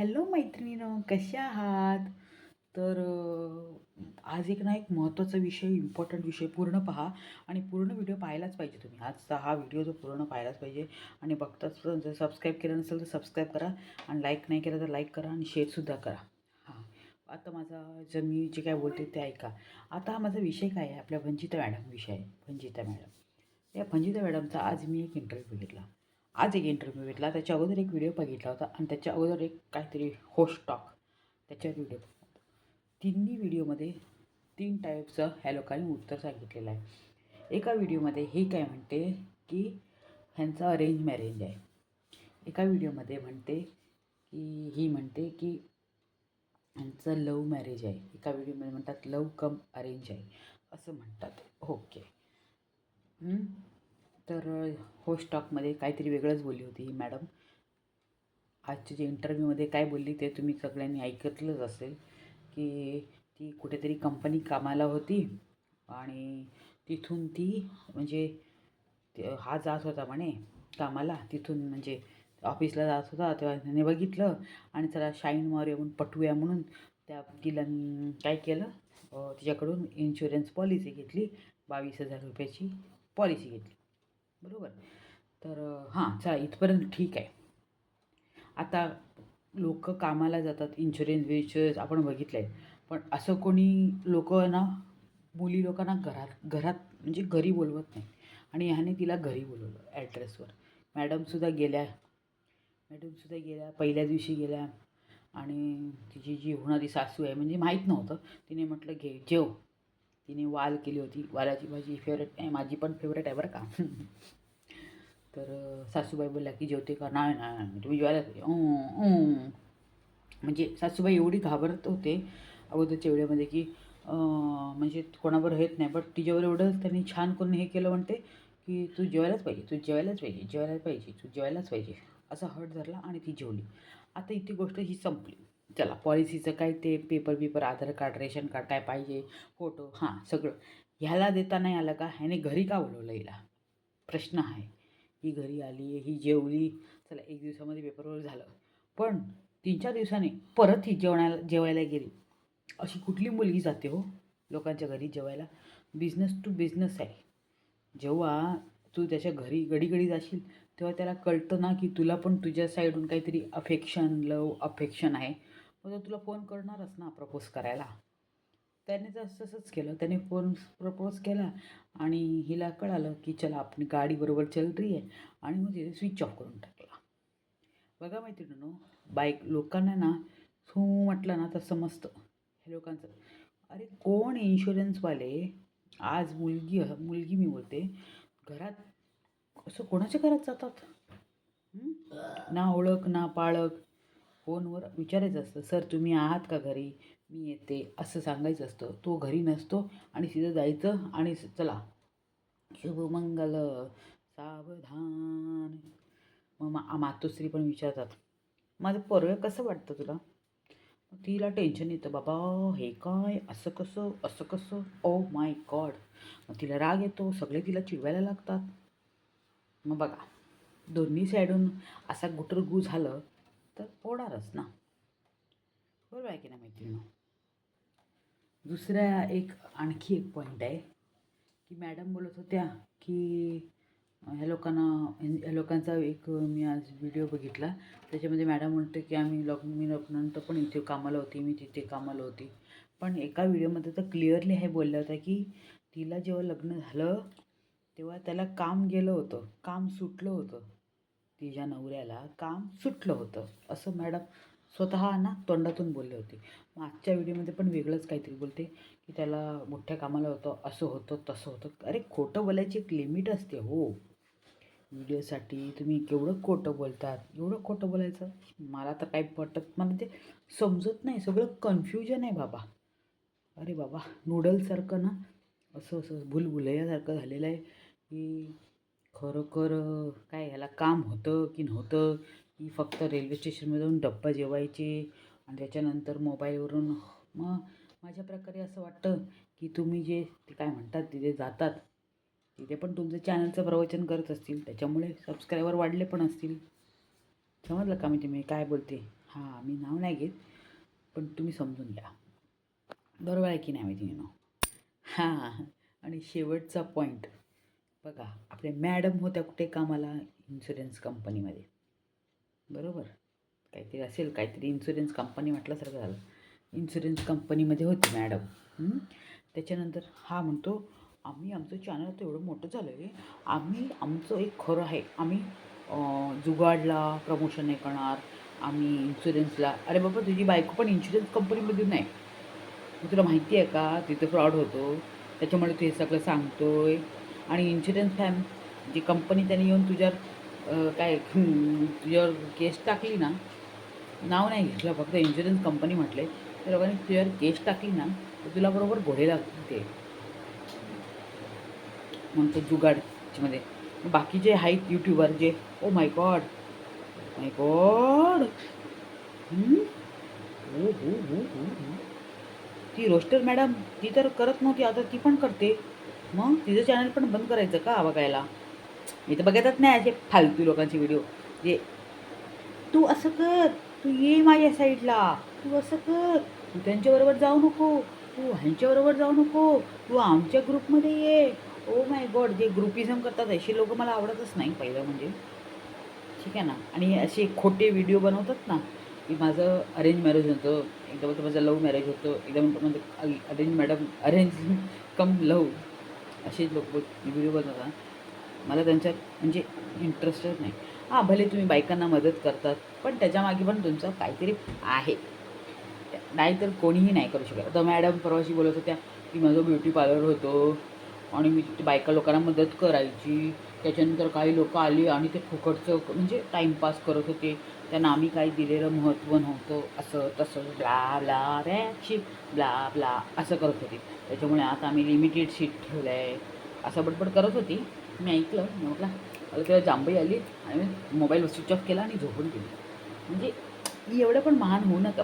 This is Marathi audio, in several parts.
हॅलो मैत्रिणीनो कशा आहात? तर आज एक ना एक महत्त्वाचा विषय इम्पॉर्टंट विषय पूर्ण पहा आणि पूर्ण व्हिडिओ पाहायलाच पाहिजे तुम्ही. आजचा हा व्हिडिओ जो पूर्ण पाहायलाच पाहिजे आणि बघताच जर सबस्क्राईब केलं नसेल तर सबस्क्राईब करा आणि लाईक नाही केलं तर लाईक करा आणि शेअरसुद्धा करा. हां. आता माझा जर मी जे काय बोलते ते ऐका. आता हा माझा विषय काय आहे? आपल्या भंजिता मॅडम विषय आहे. भंजिता मॅडम. या भंजिता मॅडमचा आज मी एक इंटरव्ह्यू घेतला. आज एक इंटरव्ह्यू भेटला. त्याच्या अगोदर एक व्हिडिओ बघितला होता आणि त्याच्या अगोदर एक काहीतरी होस्ट टॉक त्याच्यावर व्हिडिओ तिन्ही व्हिडिओमध्ये तीन टाईपचं ह्या लोकांनी उत्तर सांगितलेलं आहे. एका व्हिडिओमध्ये हे काय म्हणते की ह्यांचं अरेंज मॅरेज आहे. एका व्हिडिओमध्ये म्हणते की ही म्हणते की ह्यांचं लव मॅरेज आहे. एका व्हिडिओमध्ये म्हणतात लव कम अरेंज आहे. असं म्हणतात. ओके तर हो स्टॉकमध्ये काहीतरी वेगळंच बोलली होती ही मॅडम. आजच्या जे इंटरव्ह्यूमध्ये काय बोलली ते तुम्ही सगळ्यांनी ऐकतलंच असेल की ती कुठेतरी कंपनी कामाला होती आणि तिथून ती म्हणजे हा जात होता म्हणे कामाला. तिथून म्हणजे ऑफिसला जात होता तेव्हा त्याने बघितलं आणि त्याला शाईन मार येऊन पटवूया म्हणून त्या तिला काय केलं? तिच्याकडून इन्शुरन्स पॉलिसी घेतली बावीस हजार रुपयाची पॉलिसी घेतली. बरोबर? तर हां चला इथपर्यंत ठीक आहे. आता लोक कामाला जातात इन्शुरन्स विन्शुरन्स आपण बघितलं आहे पण असं कोणी लोक ना मुली लोकांना घरात घरात म्हणजे घरी बोलवत नाही. आणि ह्याने तिला घरी बोलवलं ॲड्रेसवर मॅडमसुद्धा गेल्या. मॅडमसुद्धा गेल्या पहिल्या दिवशी गेल्या. आणि तिची जी होणारी सासू आहे म्हणजे माहीत नव्हतं. तिने म्हटलं घे जेव. तिने वाल केली होती. वालाची भाजी फेवरेट आहे माझी पण फेवरेट आहे बरं का. तर सासूबाई बोलल्या की जेवते का? नाही नाही तुम्ही जेवायला पाहिजे." म्हणजे सासूबाई एवढी घाबरत होते अगोदरच्या वेळेमध्ये की म्हणजे कोणावर हेच नाही बट तिच्यावर एवढं त्यांनी छान करून हे केलं म्हणते की तू जेवायलाच पाहिजे तू जेवायलाच पाहिजे जेवायलाच पाहिजे तू जेवायलाच पाहिजे. असा हट धरला आणि ती जेवली. आता इथे गोष्ट ही संपली. चला पॉलिसीचं काय ते पेपर बिपर आधार कार्ड रेशन कार्ड काय पाहिजे फोटो हां सगळं. ह्याला देता नाही आलं का? ह्याने घरी का बोलवलं हिला? प्रश्न आहे. ही घरी आली ही जेवली. चला एक दिवसामध्ये पेपरवर झालं. पण तीन चार दिवसांनी परत ही जेवणाला जेवायला गेली. अशी कुठली मुलगी जाते हो लोकांच्या घरी जेवायला? बिझनेस टू बिझनेस आहे. जेव्हा तू त्याच्या घरी गडी जाशील तेव्हा त्याला कळतं ना की तुला पण तुझ्या साईडून काहीतरी अफेक्शन लव अफेक्शन आहे. मग तो तुला फोन करणारच ना प्रपोज करायला. त्याने जसं तसंच केलं. त्याने फोन प्रपोज केला आणि हिला कळालं की चला आपण गाडी बरोबर चल रही आहे आणि मग तिथे स्विच ऑफ करून टाकला. बघा मैत्रिणीनो बाईक लोकांना ना सू म्हटलं ना तर समजतं हे लोकांचं. अरे कोण इन्शुरन्सवाले आज मुलगी मुलगी मी बोलते. घरात असं कोणाच्या घरात जातात? ना ओळख ना पाळख. फोनवर विचारायचं असतं सर तुम्ही आहात का घरी? मी येते. असं सांगायचं असतं. तो घरी नसतो आणि तिथं जायचं आणि चला. शुभमंगल सावधान. मग मा मातोश्री पण विचारतात माझं पोरगं कसं वाटतं तुला? मग तिला टेन्शन येतं बाबा हे काय? असं कसं? असं कसं? ओ माय गॉड मग तिला राग येतो सगळे तिला चिडवायला लागतात. मग बघा दोन्ही साईडून असा गुटरगू झालं तर पोडारच ना. बरोबर आहे की नाही मैत्रिणी दुसऱ्या एक आणखी एक पॉईंट आहे की मॅडम बोलत होत्या की ह्या लोकांना ह्या लोकांचा एक मी आज व्हिडिओ बघितला. त्याच्यामध्ये मॅडम म्हणते की आम्ही लग्न मी लग्नानंतर पण इथे कामाला होती मी तिथे कामाला होती. पण एका व्हिडिओमध्ये तर क्लिअरली हे बोलल्या होत्या की तिला जेव्हा लग्न झालं तेव्हा त्याला काम गेलं होतं काम सुटलं होतं. तिच्या नवऱ्याला काम सुटलं होतं. असं मॅडम स्वतः ना तोंडातून बोलले होते. मग आजच्या व्हिडिओमध्ये पण वेगळंच काहीतरी बोलते की त्याला मोठ्या कामाला होतं असं होतं तसं होतं. अरे खोटं बोलायची एक लिमिट असते हो. व्हिडिओसाठी तुम्ही केवढं खोटं बोलतात एवढं खोटं बोलायचं? मला तर काही वाटत मला ते समजत नाही सगळं कन्फ्युजन आहे बाबा. अरे बाबा नूडल्ससारखं ना असं असं भुलभुलैयासारखं झालेलं आहे की खरोखर काय ह्याला काम होतं की नव्हतं? की फक्त रेल्वे स्टेशनमध्ये जाऊन डब्बा जेवायचे आणि त्याच्यानंतर मोबाईलवरून मग माझ्या प्रकारे असं वाटतं की तुम्ही जे ते काय म्हणतात तिथे जातात. तिथे पण तुमचं चॅनलचं प्रवचन करत असतील. त्याच्यामुळे सबस्क्रायबर वाढले पण असतील. समजलं का मी तुम्ही काय बोलते? हां मी नाव नाही घेत पण तुम्ही समजून घ्या. बरोबर आहे की नाही माहिती नाव हां आणि शेवटचा पॉईंट बघा आपल्या मॅडम होत्या कुठे कामाला? इन्शुरन्स कंपनीमध्ये बरोबर? काहीतरी असेल काहीतरी इन्शुरन्स कंपनी म्हटल्यासारखं झालं. इन्शुरन्स कंपनीमध्ये होती मॅडम त्याच्यानंतर हा म्हणतो आम्ही आमचं चॅनल तर एवढं मोठं झालं आहे आम्ही आमचं एक खरं आहे. आम्ही जुगाडला प्रमोशन नाही करणार. आम्ही इन्शुरन्सला अरे बाबा तुझी बायको पण इन्शुरन्स कंपनीमधून नाही. मग तुला माहिती आहे का? तिथं फ्रॉड होतो. त्याच्यामुळे तू हे सगळं सांगतोय. आणि इन्शुरन्स फॅम जी कंपनी त्याने येऊन तुझ्यावर काय तुझ्यावर केस टाकली ना नाव नाही घेतलं फक्त इन्शुरन्स कंपनी म्हटले. तर लोकांनी तुझ्यावर केस टाकली ना तर तुला बरोबर घोडे लागते. ते म्हणतो जुगाडमध्ये बाकीचे आहेत यूट्यूबर जे oh my God my God हो हो हो ती रोस्टर मॅडम ती तर करत नव्हती आता ती पण करते. मग तिचं चॅनल पण बंद करायचं का बघायला? मी तर बघतच नाही असे फालतू लोकांचे व्हिडिओ जे तू असं कर तू ये माझ्या साईडला तू असं कर. तू त्यांच्याबरोबर जाऊ नको. तू ह्यांच्याबरोबर जाऊ नको. तू आमच्या ग्रुपमध्ये ये. ओ माय गॉड जे ग्रुपिझम करतात असे लोक मला आवडतच नाही पहिलं म्हणजे. ठीक आहे ना? आणि असे खोटे व्हिडिओ बनवतात ना की माझं अरेंज मॅरेज होतं एकदम माझं लव्ह मॅरेज होतं एकदम म्हणजे arrange madam arrange cum love असे लोक व्हिडिओ बनवतात मला त्यांच्यात म्हणजे इंटरेस्टच नाही. हां भले तुम्ही बायकांना मदत करतात पण त्याच्यामागे पण तुमचं काहीतरी आहे. नाहीतर कोणीही नाही करू शकत. आता मॅडम परवाशी बोलत होत्या की माझं ब्युटी पार्लर होतो. आणि मी तिथे बायका लोकांना मदत करायची. त्याच्यानंतर काही लोक आली आणि ते फुकटचं म्हणजे टाईमपास करत होते. त्यांना आम्ही काही दिलेलं महत्त्व नव्हतं. असं तसं ब्ला ब्ला रॅची ब्ला ब्ला असं करत होते. त्याच्यामुळे आता आम्ही लिमिटेड सीट ठेवलं आहे असं बडबड करत होती. मी ऐकलं. मी म्हटलं आता तेव्हा जांभई आली आणि मी मोबाईल स्विच ऑफ केला आणि झोपून गेली. म्हणजे एवढं पण महान होऊ नका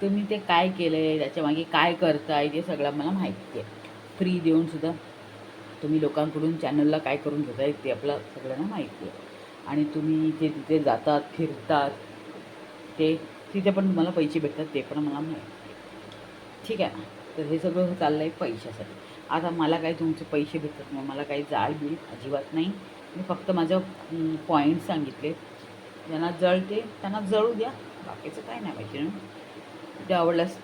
तुम्ही ते काय केलं आहे त्याच्यामागे काय करताय? ते सगळं मला माहिती आहे. फ्री देऊनसुद्धा तुम्ही लोकांकडून चॅनलला काय करून घेताय ते आपलं सगळ्यांना माहिती आहे. आणि तुम्ही जे तिथे जातात फिरतात ते तिथे पण तुम्हाला पैसे भेटतात ते पण मला माहिती ठीक आहे ना? तर हे सगळं चाललं आहे पैशासाठी. आता मला काही तुमचे पैसे भेटतात नाही मला काही जाळ बिळ अजिबात नाही. मी फक्त माझं पॉईंट सांगितले. ज्यांना जळते त्यांना जळू द्या. बाकीचं काय नाही पाहिजे ना. ते आवडल्यास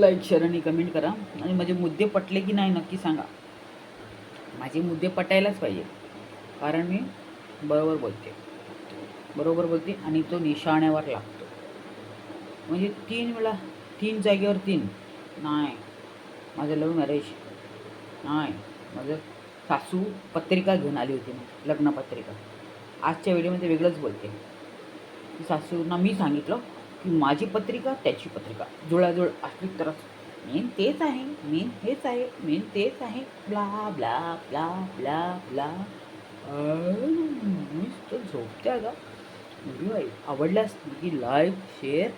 लाईक शेअर आणि कमेंट करा. आणि माझे मुद्दे पटले की नाही नक्की सांगा. माझे मुद्दे पटायलाच पाहिजे. कारण मी बरोबर बोलते. बरोबर बोलते आणि तो निशाण्यावर लागतो. म्हणजे तीन वेळा तीन जागेवर तीन. नाही. माझं लव्ह मॅरेज. नाही. माझं सासू पत्रिका घेऊन आली होती मी लग्नपत्रिका आजच्या व्हिडिओमध्ये वेगळंच बोलते. सासूंना मी सांगितलं की माझी पत्रिका त्याची पत्रिका. जुळाजुळ असली तरच. मेन तेच आहे मेन हेच आहे मेन तेच आहे. Blah blah blah blah blah. नुसतं झोपत्या का व्हिडिओ आहे आवडल्यास नक्की लाईक शेअर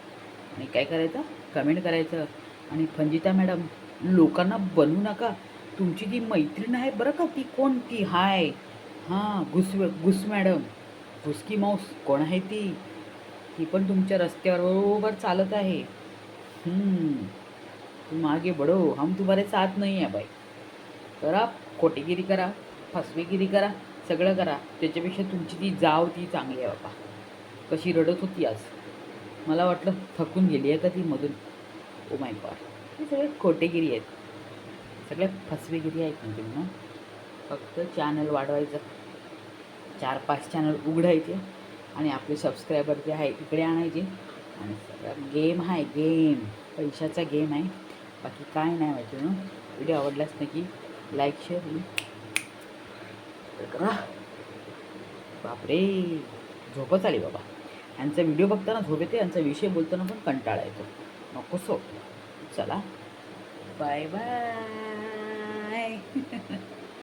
आणि काय करायचं? कमेंट करायचं. आणि फंजिता मॅडम लोकांना बनवू नका. तुमची जी मैत्रीण आहे बरं का ती कोण? ती हाय. हां घुस घुस मॅडम. घुसकी माऊस कोण आहे ती? ती पण तुमच्या रस्त्यावर बरोबर चालत आहे. हम्म, तुम आगे बढो हम तुम्हाला साथ नाही आहे बाई. करा. खोटेगिरी करा. फसवेगिरी करा. सगळं करा. त्याच्यापेक्षा तुमची ती जाव ती चांगली आहे बाबा. कशी रडत होती आज. मला वाटलं थकून गेली आहे का ती मधून. ओ माय गॉड हे सगळे खोटेगिरी आहेत. सगळ्या फसवेगिरी आहेत म्हणजे ना. फक्त चॅनल वाढवायचं. चार पाच चॅनल उघडायचे. आणि आपले सबस्क्रायबर जे आहे इकडे आणायचे. आणि सगळं गेम आहे गेम पैशाचा गेम आहे. बाकी काय नाही माहिती ना व्हिडिओ आवडलाच नक्की लाईक शेअर करा. बापरे झोपच आली बाबा. यांचा व्हिडिओ बघताना झोप येते यांचा विषय बोलताना पण कंटाळा येतो. नको सो चला. Bye bye